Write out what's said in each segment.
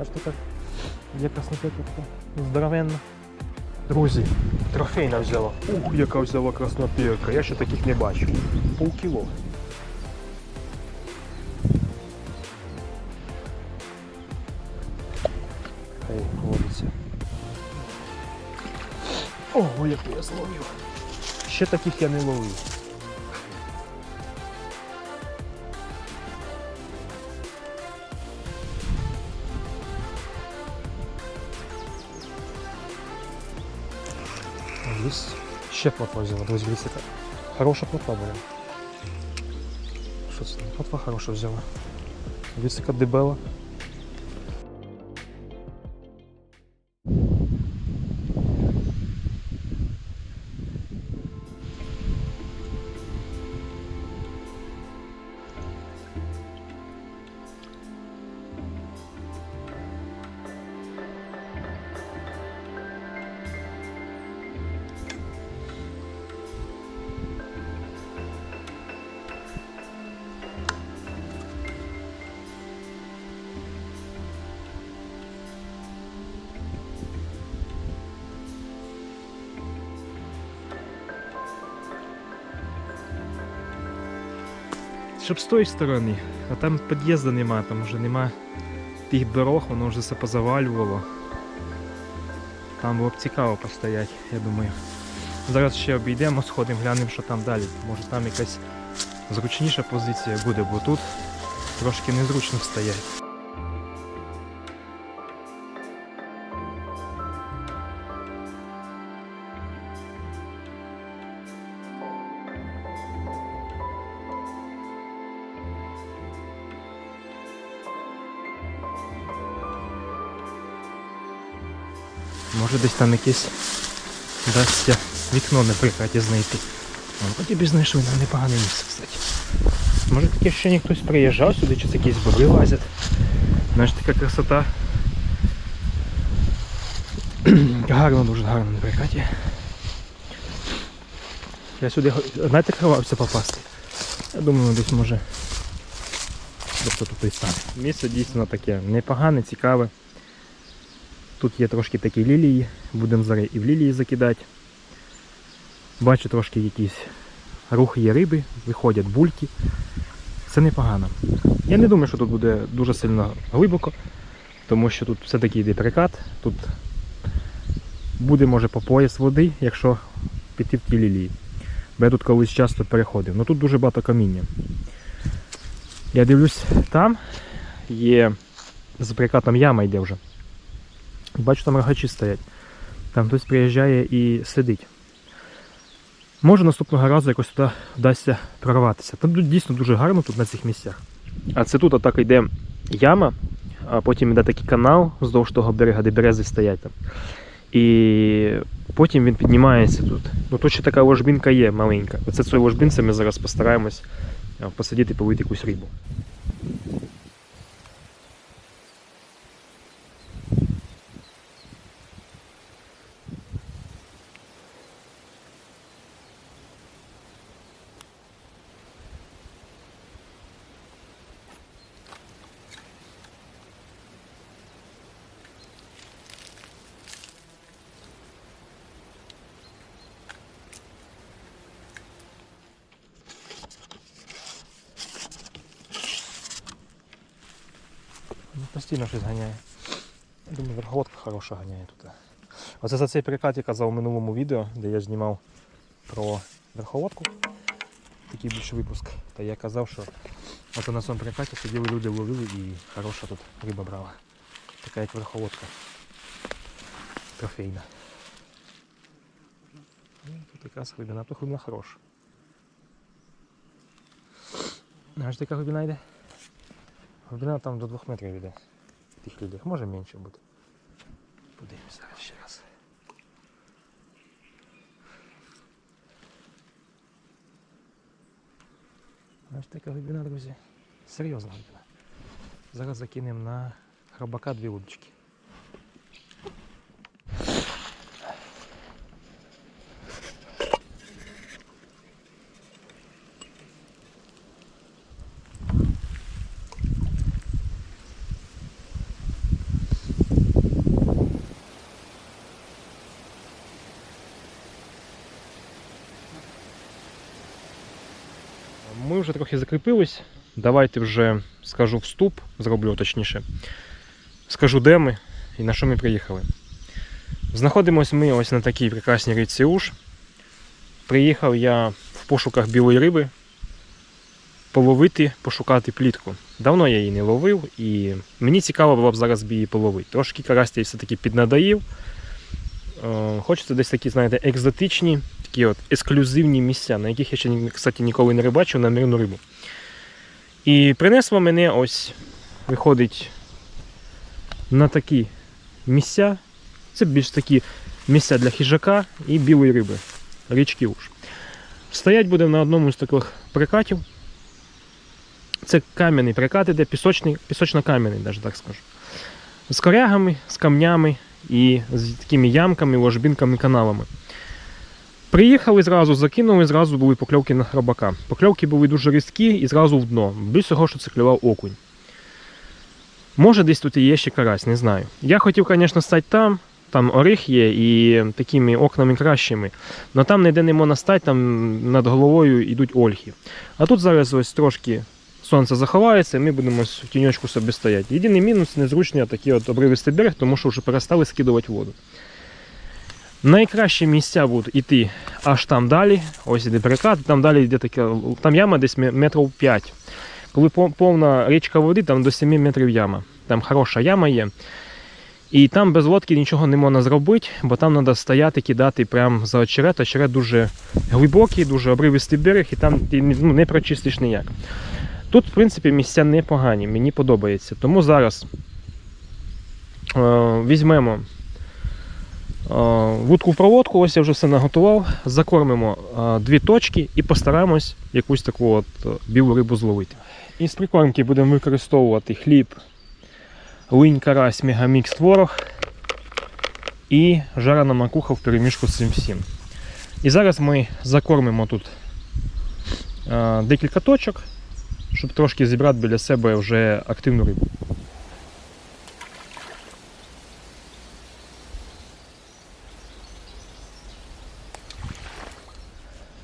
Аж така є краснопірка здоровенна. Друзі, трофейна взяла. Ух, яка взяла краснопірка. Я ще таких не бачив. Полкіло. Хай водиться. Ого, яку я зловив. Ще таких я не ловив. Ось ще плотва взяла, друзі, дивіться, хороша плотва була. Що це? Плотва хороша взяла. Дивіться, дебела. Щоб з тої сторони, а там під'їзду нема, там вже нема тих дорог, воно вже все позавалювало. Там було б цікаво постояти, я думаю. Зараз ще обійдемо, сходимо, глянемо, що там далі. Може там якась зручніша позиція буде, бо тут трошки незручно стояти. Може десь там якесь вдасться вікно на прикаті знайти. Вон, Хоч і б знайшли нам непогане місце, кстати. Може таке ще хтось приїжджав сюди, чи це якісь бобри лазять. Знаєш, така красота. гарно, дуже гарно на прикаті. Я сюди, знаєте, ховався попасти. Я думаю, десь може. Десь тут і стане. Місце дійсно таке непогане, цікаве. Тут є трошки такі лілії, будемо зараз і в лілії закидати. Бачу трошки якийсь рух є риби, виходять бульки. Це непогано. Я не думаю, що тут буде дуже сильно глибоко, тому що тут все-таки йде прикат. Тут буде може по пояс води, якщо піти в ті лілії. Бо я тут колись часто переходив. Ну тут дуже багато каміння. Я дивлюсь, там є з прикатом яма йде вже. Бачу, там рогачі стоять. Там хтось приїжджає і сидить. Може наступного разу якось туди вдасться прорватися. Там дійсно дуже гарно тут на цих місцях. А це тут отак йде яма, а потім йде такий канал вздовж того берега, де берези стоять там. І потім він піднімається тут. Ну тут ще така ложбинка є маленька. Оце цією ложбинцем ми зараз постараємось посидіти і половити якусь рибу. Ну, постійно щось ганяє. Я думаю, верховодка хороша ганяє тут. Оце за цей перекат я казав у минулому відео, де я знімав про верховодку. Такий більший випуск. Та я казав, що оце на цьому перекаті сиділи люди ловили і хороша тут риба брала. Така як верховодка. Трофейна. Ну, Тут якраз глибина, то глибина хороша. Знаєш, яка глибина йде? Глибина там до 2 метрів йде. Тих людях. Може менше буде. Подивимось зараз ще раз. Ось така глибина, друзі. Серйозна глибина. Зараз закинемо на хробака дві удочки. Ми вже трохи закріпились. Давайте вже скажу вступ, зроблю точніше. Скажу, де ми і на що ми приїхали. Знаходимось ми ось на такій прекрасній річці Уж. Приїхав я в пошуках білої риби половити, пошукати плітку. Давно я її не ловив, і мені цікаво було б зараз її половити. Трошки карастя все-таки піднадаїв. Е, Хочеться десь такі, знаєте, екзотичні, такі от ексклюзивні місця, на яких я ще, кстати, ніколи не рибачив на мирну рибу. І принесло мене ось, виходить, на такі місця. Це більш такі місця для хижака і білої риби. Річки уж. Стоять будемо на одному з таких прикатів. Це кам'яний прикат іде, пісочно-кам'яний, навіть так скажу. З корягами, з камнями і з такими ямками, ложбінками, каналами. Приїхали зразу, закинули, зразу були покльовки на хробака. Покльовки були дуже різкі і зразу в дно. Без цього, що це клював окунь. Може, десь тут і є ще карась, не знаю. Я хотів, звісно, стати там, там орих є і такими окнами кращими. Але там ніде не можна стати, там над головою йдуть ольхи. А тут зараз ось трошки сонце заховається, і ми будемо в тіньочку собі стояти. Єдиний мінус незручний такий от обривистий берег, тому що вже перестали скидувати воду. Найкращі місця будуть іти аж там далі. Ось іде перекат, там далі йде така, там яма десь метрів 5. Коли повна річка води, там до 7 метрів яма. Там хороша яма є. І там без лодки нічого не можна зробити, бо там треба стояти, кидати прямо за очерет. Очерет дуже глибокий, дуже обривистий берег, і там ти ну, не прочистиш ніяк. Тут, в принципі, місця непогані, мені подобається. Тому зараз е, візьмемо вудку проводку, ось я вже все наготував, закормимо дві точки і постараємось якусь таку от е, білу рибу зловити. Із прикормки будемо використовувати хліб, линь, карась, мегамікс творог і жарена макуха в перемішку з цим всім. І зараз ми закормимо тут е, декілька точок щоб трошки зібрати біля себе вже активну рибу.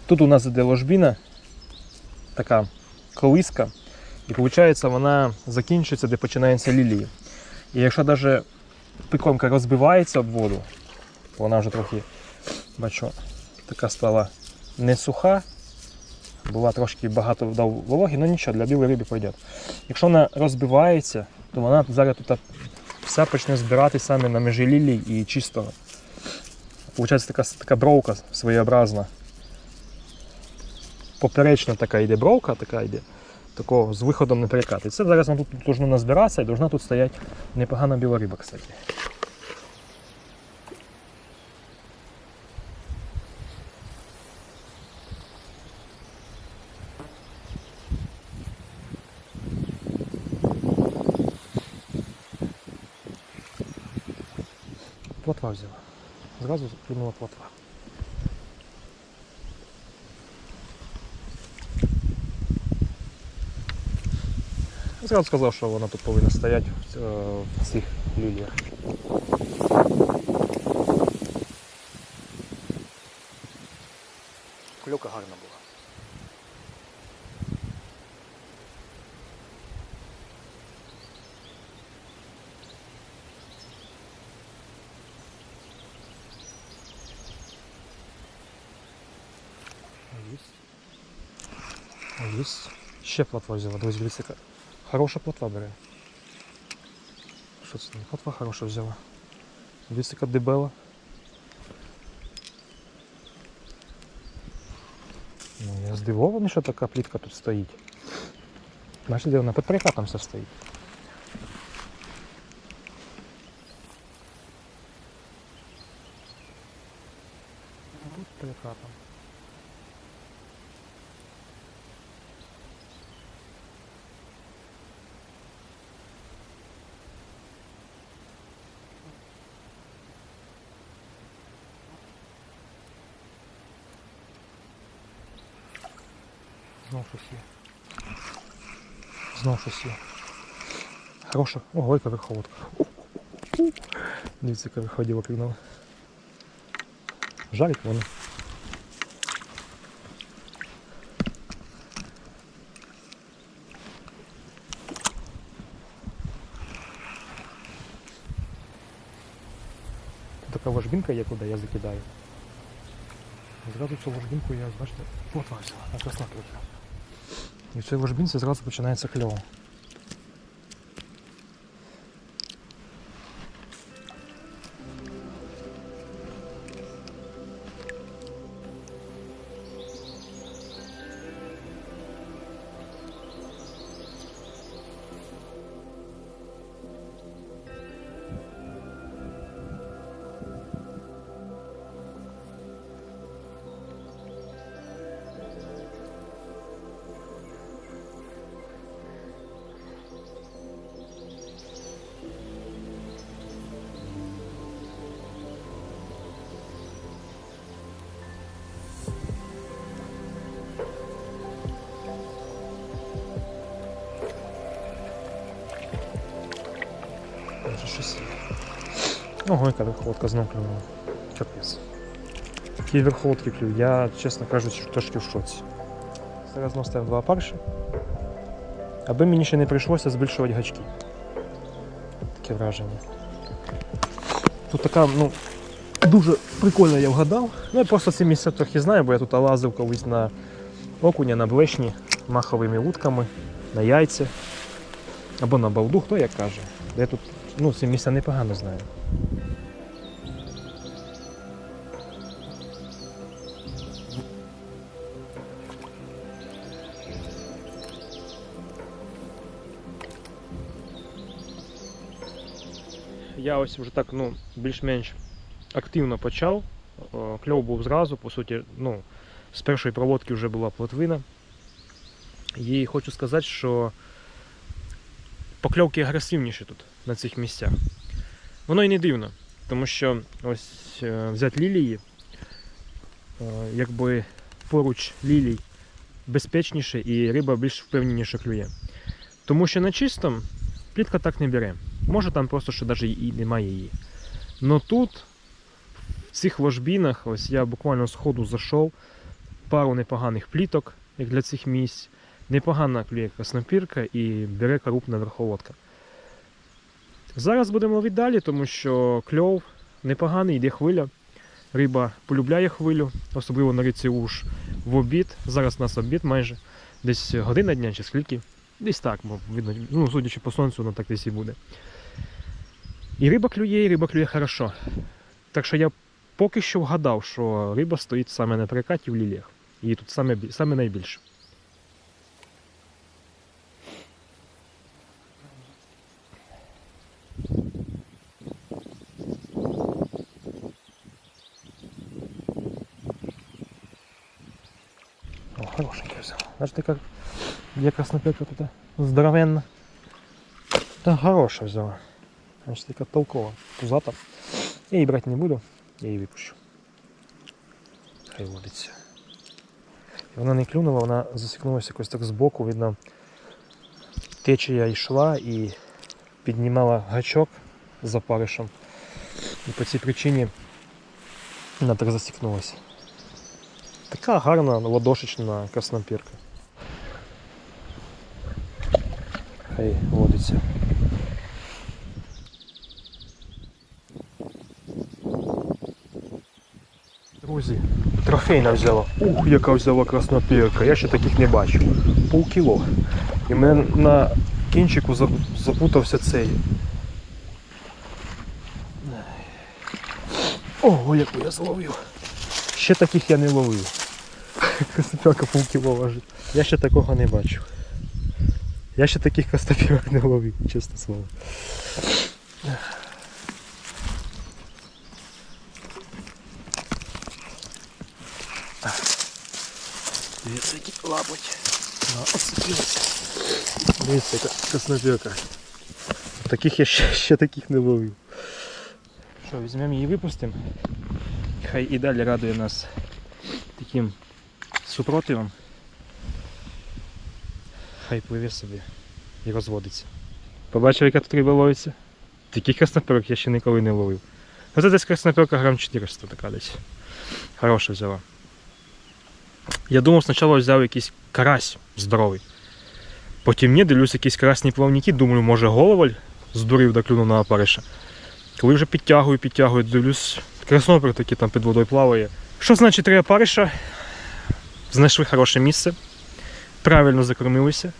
Тут у нас іде ложбіна, така колиска, і виходить, вона закінчується, де починаються лілії. І якщо навіть прикормка розбивається об воду, вона вже трохи, бачу, така стала не суха, була трошки багато дав вологи, ну нічого, для білої риби пойде. Якщо вона розбивається, то вона зараз тут все почне збирати саме на межі лілій і чистого. Получається така, така бровка своєобразна. Поперечна така йде бровка, така йде, такого з виходом на перекат. І це зараз вона тут должно назбиратися і должна тут стояти непогана біла риба, кстати. Плотва взяла. Зразу клюнула плотва. Зразу сказав, що вона тут повинна стояти в е, в цих ліліях. Клюка гарна була. Есть. Есть. Ще плотва взяла. Друзі, яка хороша плотва бере. Що це? не Плотва хороша взяла. Дивіться, дебела. Ну, я здивований, що така плітка тут стоїть. Бачите, де вона під прикатом все стоїть. Знов щось є. Знов щось є. Хороша, ого, яка верховодка. Дивіться, яка виходила пігнала. Жарить вони. Така ложбінка є, куди я закидаю. Зразу цю ложбінку я, бачите, потрапила на красна трохи. І в цій ложбинці зразу починається кльово. Ого, яка верховодка знов клюнула. Капець. Такі верховодки клюють. Я, чесно кажучи, трошки в шоці. Зараз знов ставив два парші. Аби мені ще не прийшлося збільшувати гачки. Таке враження. Тут така, ну, дуже прикольно я вгадав. Ну я просто ці місця трохи знаю, бо я тут лазив колись на окуня, на блешні, маховими вудками, на яйця. Або на балду, хто як каже. Я тут ну, ці місця непогано знаю. Я ось вже так ну, більш-менш активно почав. Кльов був зразу, по суті, ну, з першої проводки вже була плотвина. І хочу сказати, що покльовки агресивніші тут, на цих місцях. Воно і не дивно, тому що ось е, взяти лілії, е, якби поруч лілій безпечніше і риба більш впевненіше клює. Тому що на чистом плітка так не бере. Може там просто що навіть і немає її. Но тут, в цих ложбінах, ось я буквально з ходу зайшов, пару непоганих пліток, як для цих місць. Непогана клює краснопірка і бере крупна верховодка. Зараз будемо ловити далі, тому що кльов непоганий, йде хвиля. Риба полюбляє хвилю, особливо на ріці уж в обід. Зараз у нас обід майже десь година дня чи скільки. Десь так, бо видно, ну, судячи по сонцю, воно так десь і буде. І риба клює, і риба клює хорошо. Так що я поки що вгадав, що риба стоїть саме на перекаті в ліліях. І тут саме, саме найбільше. О, хорошенький взял. Ты как где краснопека тут здоровенна. Та хороша взяла. Значить, така толкова. Пузата. Я її брати не буду, я її випущу. Хай водиться. І вона не клюнула, вона засікнулася якось так збоку, видно, течія йшла і піднімала гачок з запаришем. І по цій причині вона так засікнулася. Така гарна ладошечна краснопірка. Хай водиться. Друзі, трофейна взяла. Ух, яка взяла краснопірка. Я ще таких не бачив. Полкіло. І в мене на кінчику запутався цей. Ого, яку я зловив. Ще таких я не ловив. Краснопірка полкіло важить. Я ще такого не бачив. Я ще таких краснопірок не ловив, чесне слово. Дивіться, які лапоть. Дивіться, яка краснопірка. Таких я ще, ще таких не ловив. Що, візьмемо її випустимо. Хай і далі радує нас таким супротивом. Хай пливе собі і розводиться. Побачив, яка тут риба ловиться? Таких краснопірок я ще ніколи не ловив. Оце десь краснопірка грам 400 така десь. Хороша взяла. Я думав, спочатку взяв якийсь карась здоровий. Потім ні, дивлюсь якісь красні плавники, думаю, може головаль здурив да клюнув на опариша. Коли вже підтягую, підтягую, дивлюсь, Краснопер такий там під водою плаває. Що значить треба париша? Знайшли хороше місце, правильно закормилися,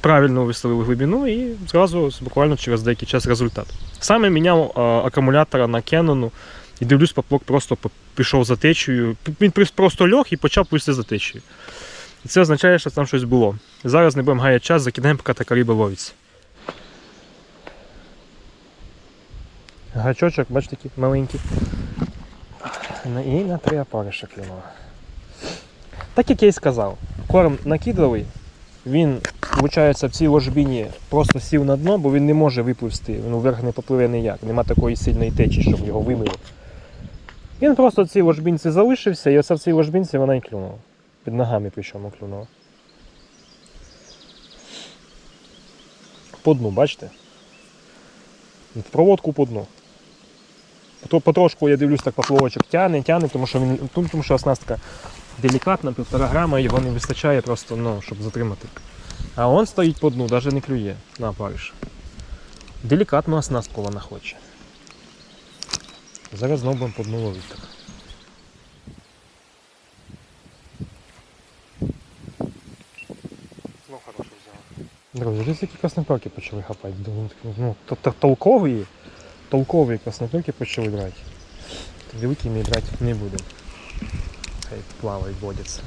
правильно виставили глибину і зразу буквально через деякий час результат. Саме міняв акумулятора на Canon і дивлюсь, поплок просто пішов за течією. Він просто льох і почав плисти за течією. І це означає, що там щось було. Зараз не будемо гаяти час, закидаємо, поки така риба ловиться. Гачочок, бачите, такий маленький. І на три опариша клюнуло. Так як я і сказав, корм накидливий, він, виходить, в цій ложбіні просто сів на дно, бо він не може випливсти, ну, вверх не попливе ніяк, нема такої сильної течі, щоб його вимило. Він просто в цій ложбінці залишився, і оце в цій ложбінці вона і клюнула. Під ногами причому клюнула. По дну, бачите? В проводку по дну. Потро- Потрошку я дивлюсь, так поплавочок тяне, тяне, тому що він тому що оснастка делікатна, півтора грама, його не вистачає просто, ну, щоб затримати. А он стоїть по дну, навіть не клює на опариш. Делікатну оснастку вона хоче. Зараз знову будемо по дну ловити. Знов хорошо взяла. Друзі, десь які краснопелки почали хапати. Думаю, Ну, толкові, толкові краснопелки почали брати. Великі ми брати не будемо. Хай плавають, водяться.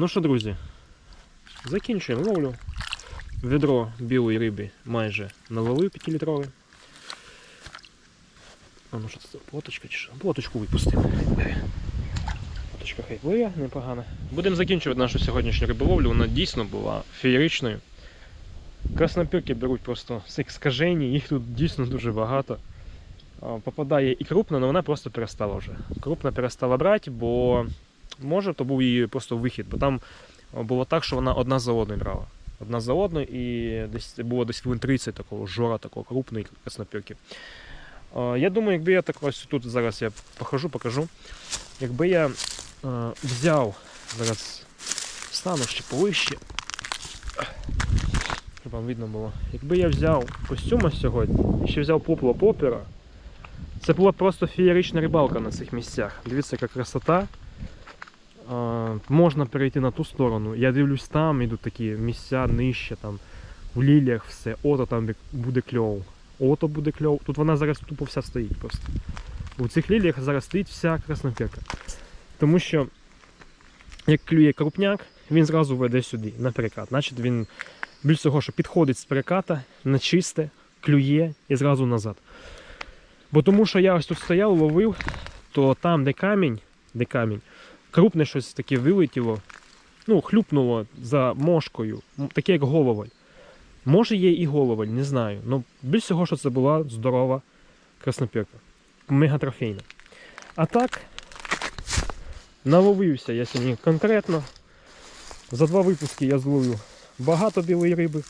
Ну що, друзі, закінчуємо ловлю. Відро білої риби майже наловив 5-літрове. А ну що це плоточка чи що? Плоточку випустив. Плоточка хай пливе, непогано. Будемо закінчувати нашу сьогоднішню риболовлю. Вона дійсно була феєричною. Краснопірки беруть просто скажені, їх тут дійсно дуже багато. Попадає і крупна, але вона просто перестала вже. Крупна перестала брати, бо може то був її просто вихід, бо там було так, що вона одна за одною брала. Одна за одною і десь було десь хвилин 30 такого жора, такого крупної краснопірки. Я думаю, якби я так ось тут зараз я похожу, покажу. Якби я е, взяв зараз стану ще повище, щоб вам видно було. Якби я взяв костюма сьогодні і ще взяв попло попера, це була просто феєрична рибалка на цих місцях. Дивіться, яка красота. Можна перейти на ту сторону. Я дивлюсь, там ідуть такі місця нижче, там в ліліях все. Ото там буде кльово. Ото буде кльово. Тут вона зараз тупо вся стоїть просто. У цих ліліях зараз стоїть вся краснопірка. Тому що як клює крупняк, він зразу веде сюди, на перекат. Значить він більш того, що підходить з переката на чисте, клює і зразу назад. Бо тому що я ось тут стояв, ловив, то там, де камінь, де камінь, крупне щось таке вилетіло, ну, хлюпнуло за мошкою, таке як головоль. Може є і головоль, не знаю. Ну, більш всього, що це була здорова краснопірка. Мегатрофейна. А так, наловився я сьогодні конкретно. За два випуски я зловив багато білої риби.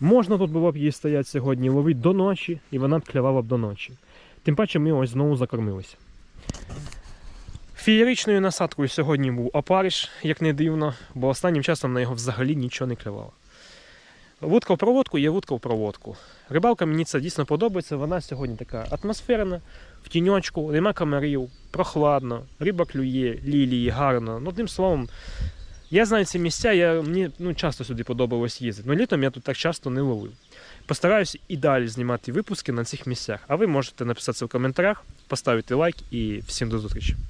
Можна тут було б її стояти сьогодні, ловити до ночі, і вона б клювала б до ночі. Тим паче ми ось знову закормилися. Фієричною насадкою сьогодні був опариш, як не дивно, бо останнім часом на його взагалі нічого не клювало. Вудка в проводку є вудка в проводку. Рибалка мені це дійсно подобається. Вона сьогодні така атмосферна, в тіньочку, нема камерів, прохладно, риба клює, лілії, гарно. Ну, одним словом, я знаю ці місця, я, мені ну, часто сюди подобалось їздити. Ну літом я тут так часто не ловив. Постараюсь і далі знімати випуски на цих місцях. А ви можете написати в коментарях, поставити лайк і всім до зустрічі.